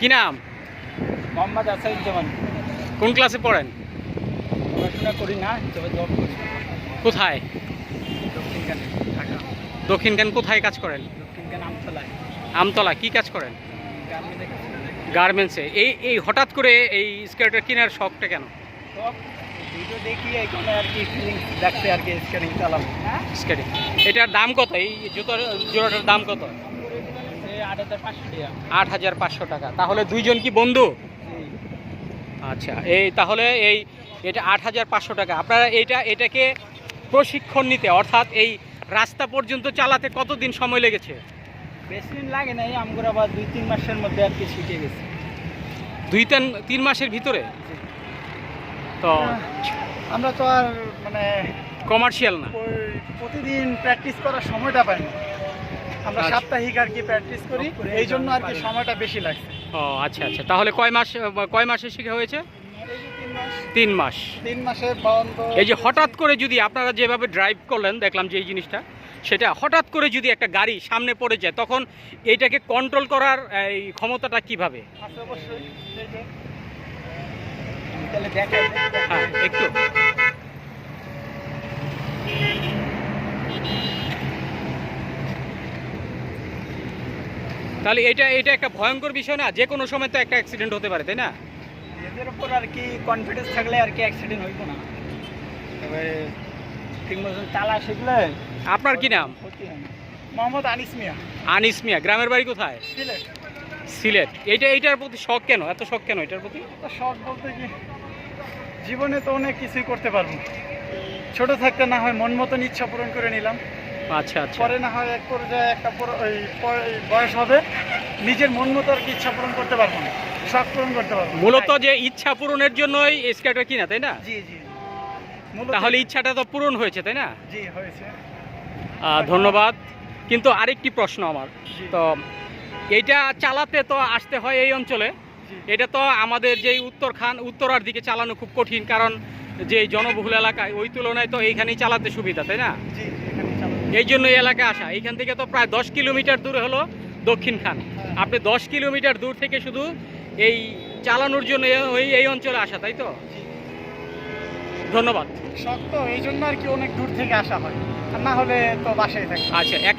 কি নাম? মোহাম্মদ আসাদুজ্জামান। কোন ক্লাসে পড়েন? পড়াশোনা করি না তবে জব করি। কোথায়? দক্ষিণখানে ঢাকা। দক্ষিণখান কোথায় কাজ করেন? দক্ষিণখানে আমতলায়। আমতলা কি কাজ করেন? গার্মেন্টসে এই এই হঠাৎ করে এই স্কার্টটা কেনার শখটা কেন? ভিডিও দেখি এখানে আর কি আর কি চালাবো। স্কার্টিং এটার দাম কত? এই জুতোর জোড়াটার দাম কত? আট হাজার পাঁচশো টাকা। তাহলে দুইজন কি বন্ধু? আচ্ছা এই তাহলে এই এটা আট হাজার পাঁচশো টাকা। আপনারা এইটা এটাকে প্রশিক্ষণ নিতে অর্থাৎ এই রাস্তা পর্যন্ত চালাতে কতদিন সময় লেগেছে? বেশি দিন লাগে নাই আমগুলো আবার দুই তিন মাসের মধ্যে আর কি শিখে গেছে। দুই তিন তিন মাসের ভিতরে? তো আমরা তো আর মানে কমার্শিয়াল না? প্রতিদিন প্র্যাকটিস করার সময়টা পাই না আমরা আচ্ছা। সাপ্তাহিক আর কি প্র্যাকটিস করি এই জন্য আর কি সময়টা বেশি লাগছে। ও আচ্ছা আচ্ছা। তাহলে কয় মাস কয় মাসে শেখা হয়েছে? তিন মাস। তিন মাসে এই যে হঠাৎ করে যদি আপনারা যেভাবে ড্রাইভ করলেন দেখলাম যে এই জিনিসটা সেটা হঠাৎ করে যদি একটা গাড়ি সামনে পড়ে যায় তখন এইটাকে কন্ট্রোল করার এই ক্ষমতাটা কীভাবে? অবশ্যই হ্যাঁ একটু। তাহলে এটা এটা একটা ভয়ঙ্কর বিষয় না? যে কোনো সময় তো একটা অ্যাক্সিডেন্ট হতে পারে তাই না? এদের উপর আর কি কনফিডেন্স থাকলে আর কি অ্যাক্সিডেন্ট হইতো না। তবে ঠিক মতন চালা শিখলে আপনার কি নাম? মোহাম্মদ আনিস মিয়া। আনিস মিয়া গ্রামের বাড়ি কোথায়? সিলেট। সিলেট। এইটা এইটার প্রতি শখ কেন? এত শখ কেন এটার প্রতি? শখ বলতে কি জীবনে তো অনেক কিছুই করতে পারব। ছোট থাকতে না হয় মন মতন ইচ্ছা পূরণ করে নিলাম। আচ্ছা আচ্ছা। পরে না হয় এক পর্যায়ে একটা বয়স হবে নিজের মন মতো আর কি ইচ্ছা পূরণ করতে পারব না। শখ পূরণ করতে পারব মূলত যে ইচ্ছা পূরণের জন্যই স্কার্টটা কিনা তাই না? জি জি। তাহলে ইচ্ছাটা তো পূরণ হয়েছে তাই না? জি হয়েছে। ধন্যবাদ। কিন্তু আরেকটি প্রশ্ন আমার। তো এইটা চালাতে তো আসতে হয় এই অঞ্চলে। এটা তো আমাদের যেই উত্তরখান উত্তরার দিকে চালানো খুব কঠিন কারণ যে জনবহুল এলাকায় ওই তুলনায় তো এইখানেই চালাতে সুবিধা তাই না? এই জন্য এই এলাকায় আসা। এইখান থেকে তো প্রায় দশ কিলোমিটার দূরে হলো দক্ষিণ খান। আপনি দশ কিলোমিটার দূর থেকে শুধু এই চালানোর জন্য এই- ওই এই অঞ্চলে আসা তাই তো? ধন্যবাদ। শক্ত এই জন্য আর কি অনেক দূর থেকে আসা হয়। না হলে তো বাসায় থাকে। আচ্ছা এক